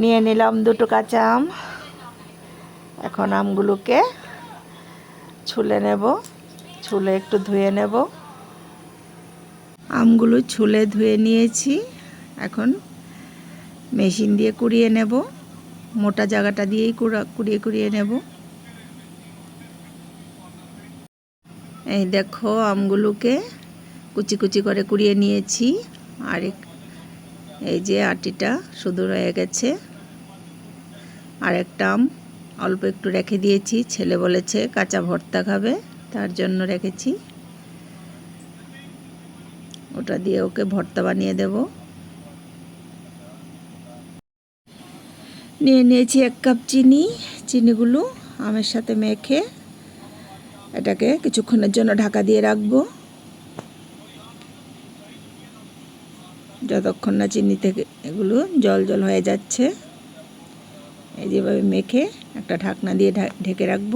নিয়ে নিলাম দুটো কাঁচা আম। এখন আমগুলোকে ছুলে নেব। ছুলে একটু ধুয়ে নেব। আমগুলো ছুলে ধুয়ে নিয়েছি। এখন মেশিন দিয়ে কুড়িয়ে নেব। মোটা জায়গাটা দিয়েই কুড়া, কুড়িয়ে কুড়িয়ে নেব। এই দেখো আমগুলোকে কুচি কুচি করে কুড়িয়ে নিয়েছি। আর এই যে আটিটা শুধু রয়ে গেছে। আর একটা আম অল্প একটু রেখে দিয়েছি। ছেলে বলেছে কাঁচা ভর্তা খাবে, তার জন্য রেখেছি। ওটা দিয়ে ওকে ভর্তা বানিয়ে দেব। নিয়ে নিয়েছি এক কাপ চিনি, চিনিগুলো আমের সাথে মেখে এটাকে কিছুক্ষণের জন্য ঢাকা দিয়ে রাখব। যতক্ষণ না চিনি থেকে এগুলো জল জল হয়ে যাচ্ছে, এই যেভাবে মেখে একটা ঢাকনা দিয়ে ঢেকে রাখব।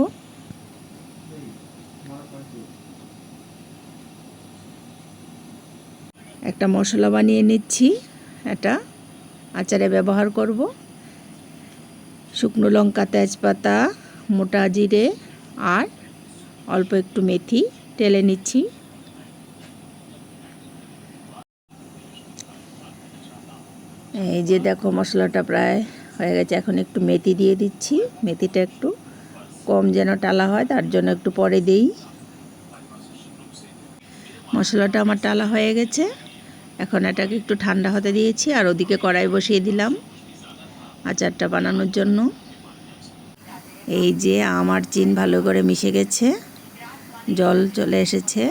একটা মশলা বানিয়ে নিচ্ছি এটা আচারে ব্যবহার করব। শুকনো লঙ্কা, তেজপাতা, মোটা জিরে, আর অল্প একটু মেথি টেলে নিচ্ছি। এই যে দেখো মশলাটা প্রায় হয়ে গেছে, এখন একটু মেথি দিয়ে দিচ্ছি। মেথিটা একটু কম যেন টালা হয়, তার জন্য একটু পরে দিই। মশলাটা আমার টালা হয়ে গেছে। এখন এটাকে একটু ঠান্ডা হতে দিয়েছি, আর ওদিকে কড়াই বসিয়ে দিলাম আচারটা বানানোর জন্য। এই যে আমার চিন ভালো করে মিশে গেছে, জল চলে এসেছে।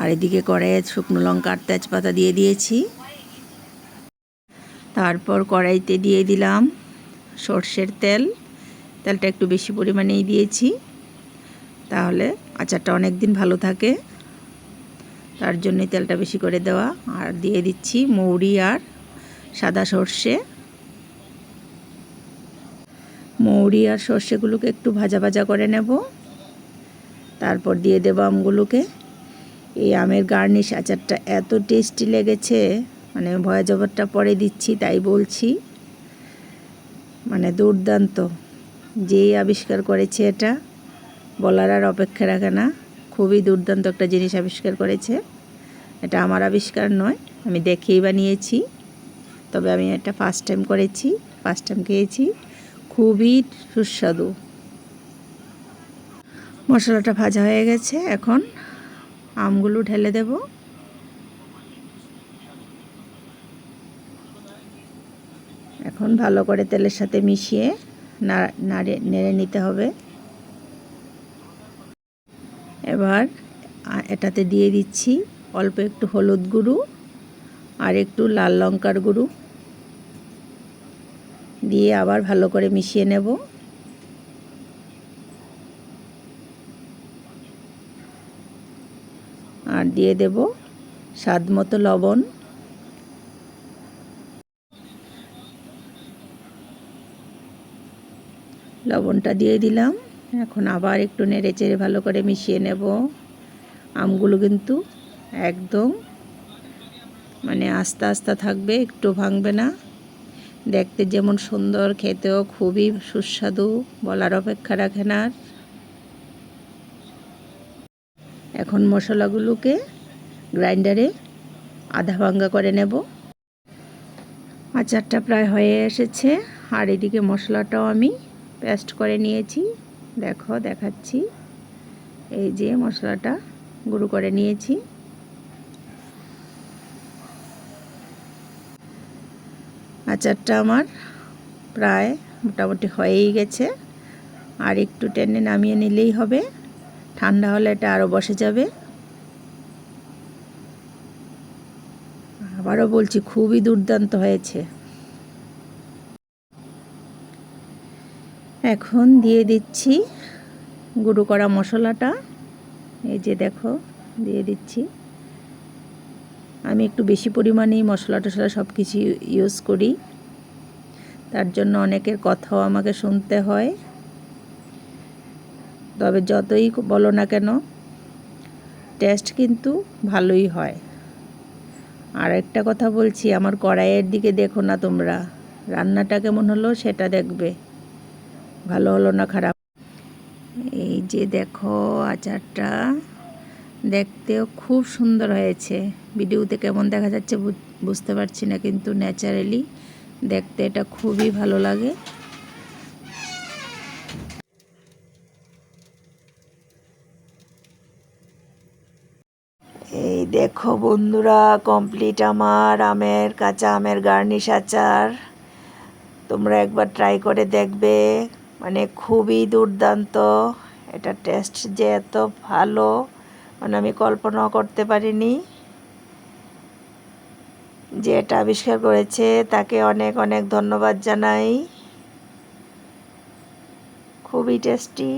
আর এদিকে কড়াইয়ে শুকনো লঙ্কা আর তেজপাতা দিয়ে দিয়েছি। তারপর কড়াইতে দিয়ে দিলাম সর্ষের তেল। তেলটা একটু বেশি পরিমাণেই দিয়েছি। তাহলে আচারটা অনেক দিন ভালো থাকে। তার জন্যই তেলটা বেশি করে দেওয়া। আর দিয়ে দিচ্ছি মৌরি আর সাদা সর্ষে। মৌরি আর সর্ষেগুলোকে একটু ভাজা ভাজা করে নেব। তারপর দিয়ে দেবো আমগুলোকে। এই আমের গার্নিশ আচারটা এত টেস্টি লেগেছে। মানে ভয় জবরটা পরে দিচ্ছি, তাই বলছি। মানে দুর্দান্ত, যেই আবিষ্কার করেছে এটা, বলার আর অপেক্ষা রাখে না। খুবই দুর্দান্ত একটা জিনিস আবিষ্কার করেছে। এটা আমার আবিষ্কার নয়, আমি দেখেই বানিয়েছি, তবে আমি এটা ফার্স্ট টাইম করেছি ফার্স্ট টাইম খেয়েছি। খুবই সুস্বাদু। মশলাটা ভাজা হয়ে গেছে, এখন আমগুলো ঢেলে দেব। এখন ভালো করে তেলের সাথে মিশিয়ে নাড়ে, নেড়ে নিতে হবে। এবার এটাতে দিয়ে দিচ্ছি অল্প একটু হলুদ গুঁড়ো আর একটু লাল লঙ্কার গুঁড়ো। দিয়ে আবার ভালো করে মিশিয়ে নেব। আর দিয়ে দেব স্বাদ মতো লবণ। লবণটা দিয়ে দিলাম। এখন আবার একটু নেড়ে চেড়ে ভালো করে মিশিয়ে নেব। আমগুলো কিন্তু একদম মানে আস্তে আস্তে থাকবে, একটু ভাঙবে না। দেখতে যেমন সুন্দর, খেতেও খুবই সুস্বাদু, বলার অপেক্ষা রাখে না। এখন মশলাগুলোকে গ্রাইন্ডারে আধা ভাঙ্গা করে নেব। আচারটা প্রায় হয়ে এসেছে। আর এদিকে মশলাটাও আমি পেস্ট করে নিয়েছি। দেখো, দেখাচ্ছি। এই যে মশলাটা গুঁড়ো করে নিয়েছি। আচারটা আমার প্রায় মোটামুটি হয়েই গেছে। আর একটু টেনে নামিয়ে নিলেই হবে। ঠান্ডা হলে এটা আরও বসে যাবে। আবারও বলছি, খুবই দুর্দান্ত হয়েছে। এখন দিয়ে দিচ্ছি গুঁড়ো করা মশলাটা। এই যে দেখো, দিয়ে দিচ্ছি। আমি একটু বেশি পরিমাণেই মশলা টশলা সব কিছু ইউজ করি। তার জন্য অনেকের কথাও আমাকে শুনতে হয়। তবে যতই বলো না কেন টেস্ট কিন্তু ভালোই হয়। আর একটা কথা বলছি, আমার কড়াইয়ের দিকে দেখো না তোমরা। রান্নাটা কেমন হলো সেটা দেখবে। ভালো হলো না খারাপ? এই যে দেখো আচারটা, দেখতেও খুব সুন্দর হয়েছে। ভিডিওতে কেমন দেখা যাচ্ছে বুঝতে পারছি না কিন্তু ন্যাচারালি দেখতে এটা খুবই ভালো লাগে। এই দেখো বন্ধুরা কমপ্লিট আমার আমের, কাঁচা আমের গার্নিশ আচার। তোমরা একবার ট্রাই করে দেখবে। মানে খুবই দুর্দান্ত। এটা টেস্ট যে এত ভালো মানে আমি কল্পনাও করতে পারিনি যে এটা আবিষ্কার করেছে। তাকে অনেক অনেক ধন্যবাদ জানাই। খুবই টেস্টি